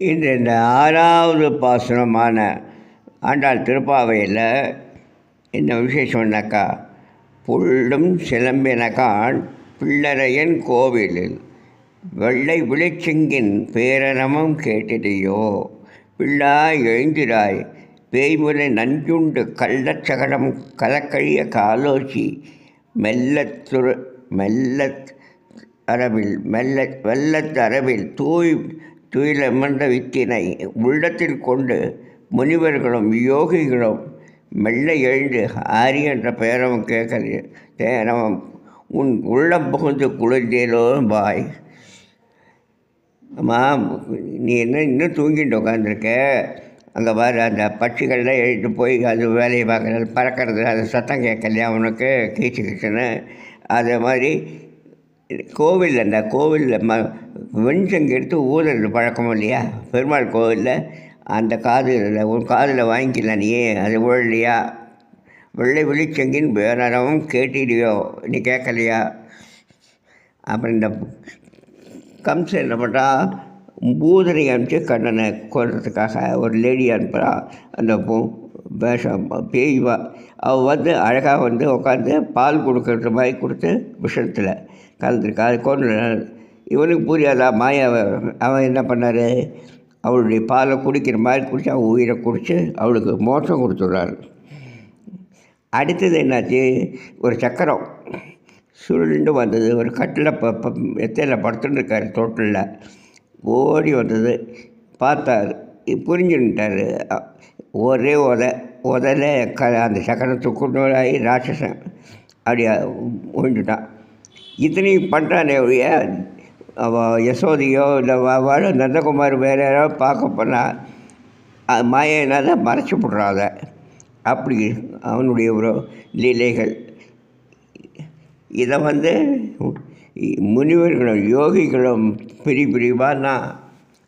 இந்த இந்த ஆறாவது பாசுரமான ஆண்டாள் திருப்பாவையில் என்ன விசேஷம்னாக்கா புள்ளும் சிலம்பினகான் பிள்ளரையன் கோவிலில் வெள்ளை விழிச்சிங்கின் பேரனமும் கேட்டிடையோ பிள்ளாய் எழுந்திராய் பேய்முறை நஞ்சுண்டு கள்ளச்சகடம் கலக்கழிய காலோச்சி மெல்லத்துரு மெல்லத் அரவில் மெல்ல வெள்ளத்தரவில் தூய் துயிலமர்ந்த வித்தினை உள்ளத்தில் கொண்டு முனிவர்களும் யோகிகளும் மெல்ல எழுந்து ஆரி என்ற பெயரவும் கேட்கறது தேனவம் உன் உள்ளம் புகுந்து குளிர்ந்தேலோ பாய். அம்மா நீ என்ன இன்னும் தூங்கிட்டு உட்காந்துருக்க அங்கே பாரு அந்த பட்சிகள்லாம் எழுந்து போய் அது வேலையை பார்க்குறது பறக்கிறது அது சத்தம் கேட்கலையா அவனுக்கு கீச்சு கிச்சுன்னு. அதே மாதிரி கோவிலில் அந்த கோவிலில் ம வெண்சங்கு எடுத்து ஊதுறது பழக்கம் இல்லையா? பெருமாள் கோவிலில் அந்த காதில் உன் காதில் வாங்கிக்கலாம் நீ அது விழலையா வெள்ளை வெளிச்சங்கின் வேறவும் கேட்டிடியோ? நீ கேட்கலையா? அப்புறம் இந்த கம்சன் என்ன பண்ணுறா பூதனை அனுப்பிச்சு கண்ணனை கொல்றதுக்காக ஒரு லேடி அனுப்புகிறா அந்த பூ வேஷம் பேய் வா அவள் வந்து அழகாக வந்து உட்காந்து பால் கொடுக்குற மாதிரி கொடுத்து விஷத்தில் கலந்துருக்கா. அது கொண்டு இவனுக்கு புரியாதா? மாயாவை அவன் என்ன பண்ணார்? அவளுடைய பாலை குடிக்கிற மாதிரி குடித்து அவன் உயிரை குடித்து அவளுக்கு மோசம் கொடுத்துட்றாரு. அடுத்தது என்னாச்சு? ஒரு சக்கரம் சுருண்டு வந்தது. ஒரு கட்டில் ப எத்தையில் படுத்துன்னு இருக்கார் தொட்டிலில். ஓடி வந்தது. பார்த்தார். புரிஞ்சுட்டார் ஒரே உத உதல க அந்த சக்கரத்தை கொண்டாடி ராட்சசன். அப்படி விழுந்துட்டான் இத்தனையும் பண்ணுறானே ஒழிய அவள் யசோதையோ இல்லை வாழ நந்தகுமார் வேறு யாராவது பார்க்க போனால் மாயினால் மறைச்சி விட்றாத அப்படி அவனுடைய ஒரு லீலைகள். இதை வந்து முனிவர்களும் யோகிகளும் பிரி பிரிவாக நான்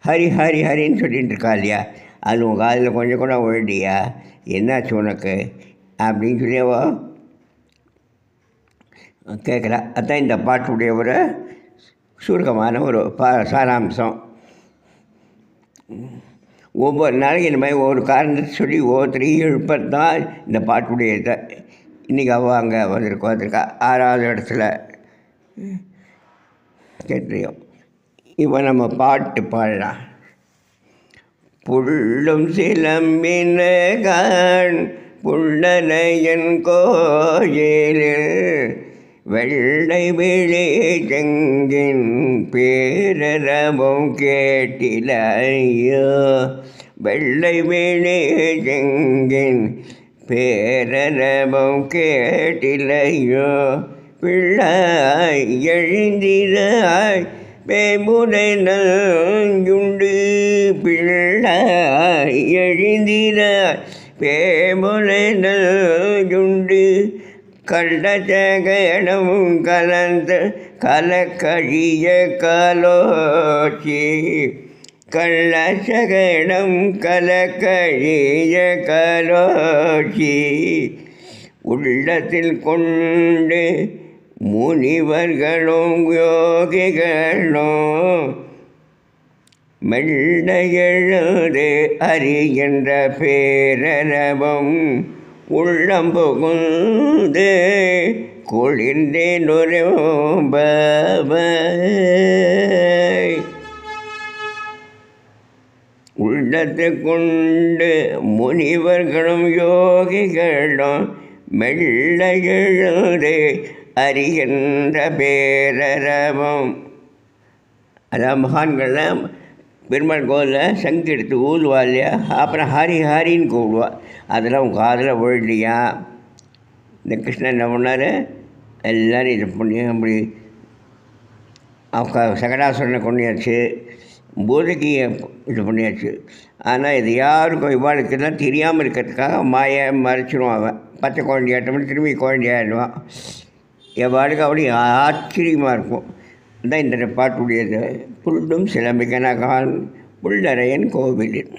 ஹரி ஹரி ஹரின்னு சொல்லிகிட்டு இருக்கா இல்லையா? அது உன் காதில் கொஞ்சம் கூட விழடியா என்னாச்சு உனக்கு? அப்படின்னு சொல்லி அவ கேட்குறா. அதான் இந்த பாட்டுடைய ஒரு சுருக்கமான ஒரு பா சாராம்சம். ஒவ்வொரு நாளைக்கு இந்த மாதிரி ஒவ்வொரு காரணத்தை சொல்லி ஒவ்வொருத்தரையும் எழுப்பது தான் இந்த பாட்டுடைய இதை. இன்றைக்கி அவள் அங்கே வந்திருக்கா வந்திருக்கா. ஆறாவது இடத்துல. கேட்டிருக்கோம் இப்போ நம்ம பாட்டு பாடலாம் புள்ளும் சிலம்பினகான் புள்ளனையன் கோயிலில் வெள்ளை விழி செங்கின் பேரரவும் கேட்டிலையோ? வெள்ளை விழி செங்கின் பேரரவும் கேட்டிலையோ? பிள்ளாய் எழுந்திராய் பேமுனை நஞ்சுண்டு பிள்ளாய் எழுந்திராய் பேமுனை நஞ்சுண்டு கள்ளச்சகடம் கலந்த கலக்கழிய கலோச்சி. கள்ளச்சகடம் கலக்கழிய கலோச்சி. உள்ளத்தில் கொண்டு முனிவர்களும் யோகிகளும் மெல்ல எழுது அறிகின்ற பேரனவும் உள்ளம் புகுந்து குளிர்ந்தே நுரம்பவை உள்ளத்தை கொண்டு முனிவர்களும் யோகிகளும் மெல்ல எழுது அறிகின்ற பேரரவம். அதான் மகான்கள்லாம் பெருமாள் கோவிலில் சங்கு எடுத்து ஊதுவா இல்லையா? அப்புறம் ஹாரி ஹாரின்னு கூப்பிடுவா. அதெல்லாம் உங்கள் காதில் விழலையா? இந்த கிருஷ்ணன் என்ன பண்ணார்? எல்லோரும் இது பண்ணி அப்படி அவங்க சகடாசுரனை கொண்டியாச்சு பூதகி இது பண்ணியாச்சு. ஆனால் இது யாருக்கும் இவாளுக்கெல்லாம் தெரியாமல் இருக்கிறதுக்காக மாயை மறைச்சிடுவான் அவன். பச்சை குழந்தையாட்டம்னு திரும்பி குழந்தையாடுவான் எவ்வாளுக்கு அப்படி ஆச்சரியமாக இருக்கும். தான் இந்த பாட்டுடையது. புல்லும் சிலம்பிகனகான் புல்லறையன் கோவிலில்.